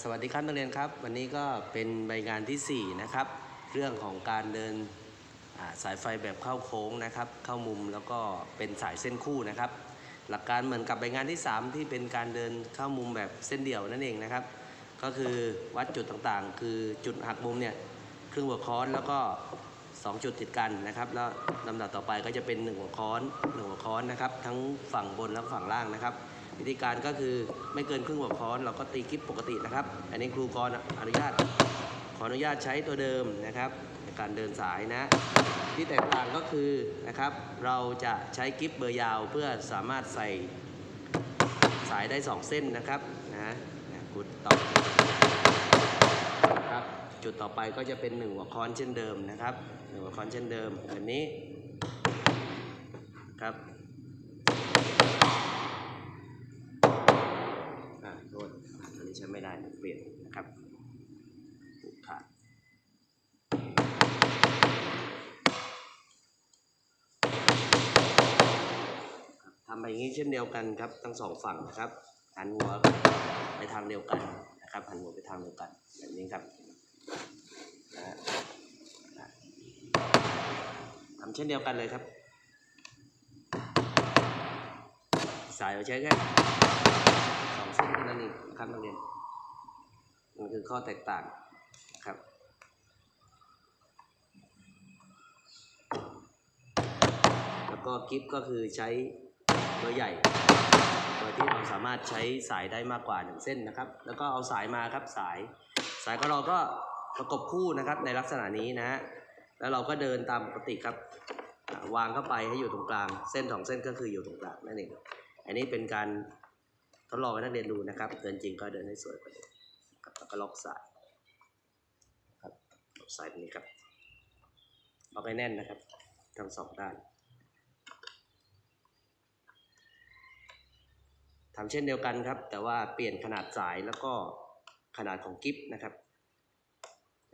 สวัสดีครับนักเรียนครับ วันนี้ก็เป็นใบงานที่ 4 นะครับ เรื่องของการเดินสายไฟแบบเข้าโค้งนะครับ เข้ามุมแล้วก็เป็นสายเส้นคู่นะครับ หลักการเหมือนกับใบงานที่ 3 ที่เป็นการเดินเข้ามุมแบบเส้นเดี่ยวนั่นเองนะครับ ก็คือวัดจุดต่างๆ คือจุดหักมุมเนี่ยครึ่งหัวค้อนแล้วก็ 2 จุดติดกันนะครับ แล้วลำดับต่อไปก็จะเป็น 1 หัวค้อน 1 หัวค้อนนะครับ ทั้งฝั่งบนและฝั่งล่างนะครับ วิธีการก็คือไม่เกินครึ่งหัวค้อน เราก็ตีคลิปปกตินะครับ อันนี้ครูกรอนุญาต ขออนุญาตใช้ตัวเดิมนะครับ ในการเดินสายนะ ที่แตกต่างก็คือนะครับ เราจะใช้กิฟเบอร์ยาวเพื่อสามารถใส่สายได้ 2 เส้นนะครับนะกดต่อครับจุดต่อไปก็จะเป็น1หัวค้อนเช่นเดิมนะครับหนึ่งหัวค้อนเช่นเดิมอันนี้ครับ อ่าโทษอันนี้ใช้ไม่ได้เปลี่ยนนะครับผูกขาดทำไปอย่างนี้เช่นเดียวกันครับ ทั้งสองฝั่งนะครับหันหัวไปทางเดียวกันนะครับหันหัวไปทางเดียวกันแบบนี้ครับทำเช่นเดียวกันเลยครับ สายเราใช้แค่สองเส้นเท่านั้นเองนะครับนักเรียน มันคือข้อแตกต่างครับแล้วก็กิฟก็คือใช้เบอร์ใหญ่โดยที่เราสามารถใช้สายได้มากกว่าหนึ่งเส้นนะครับ แล้วก็เอาสายมาครับสาย สายของเราก็ประกบคู่นะครับในลักษณะนี้นะฮะแล้วเราก็เดินตามปกติครับ วางเข้าไปให้อยู่ตรงกลาง เส้นสองเส้นก็คืออยู่ตรงกลางนั่นเองอันนี้เป็นการทดลองให้นักเรียนดูนะครับ เดินจริงก็เดินให้สวยกว่านี้ ครับแล้วก็ล็อกสายครับล็อกสายแบบนี้ครับล็อกให้แน่นนะครับทั้งสองด้านทำเช่นเดียวกันครับ แต่ว่าเปลี่ยนขนาดสายแล้วก็ขนาดของกิฟนะครับ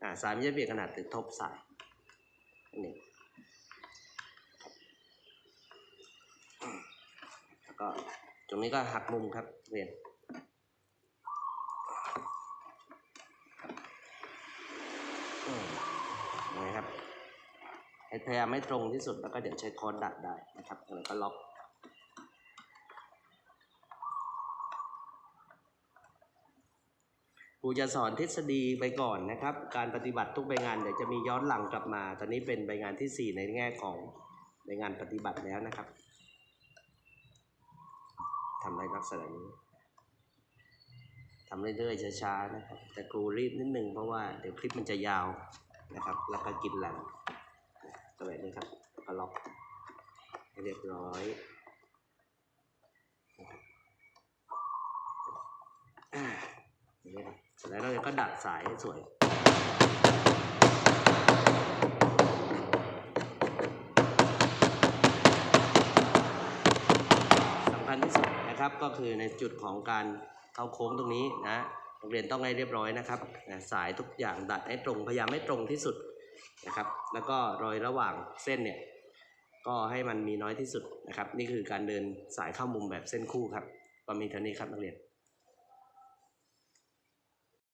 อ่าสายไม่จะเปลี่ยนขนาดถึงทบสายนั่แล้วก็ตรงนี้ก็หักมุมครับเรียนอืมยังไงครับให้ พยายามไม่ตรงที่สุดแล้วก็เดี๋ยวใช้คอนดัดได้นะครับแล้วก็ล็อกครูจะสอนทฤษฎีไปก่อนนะครับ การปฏิบัติทุกใบงานเดี๋ยวจะมีย้อนหลังกลับมา ตอนนี้เป็นใบงานที่ 4 ในแง่ของใบงานปฏิบัติแล้วนะครับทำในลักษณะนี้ทำเรื่อยๆช้าๆนะครับ แต่ครูรีบนิดนึงเพราะว่าเดี๋ยวคลิปมันจะยาวนะครับ แล้วก็กินแรง ตัวแบบนี้ครับก็ล็อกให้เรียบร้อยอย่างนี้ครับเสร็จแล้วเราก็ดัดสายให้สวยสำคัญที่สุดนะครับก็คือในจุดของการเข้าโค้งตรงนี้นะนักเรียนต้องให้เรียบร้อยนะครับ สายทุกอย่างดัดให้ตรงพยายามให้ตรงที่สุด นะครับ แล้วก็รอยระหว่างเส้นเนี่ยก็ให้มันมีน้อยที่สุดนะครับ นี่คือการเดินสายเข้ามุมแบบเส้นคู่ครับ ก็มีเท่านี้ครับนักเรียน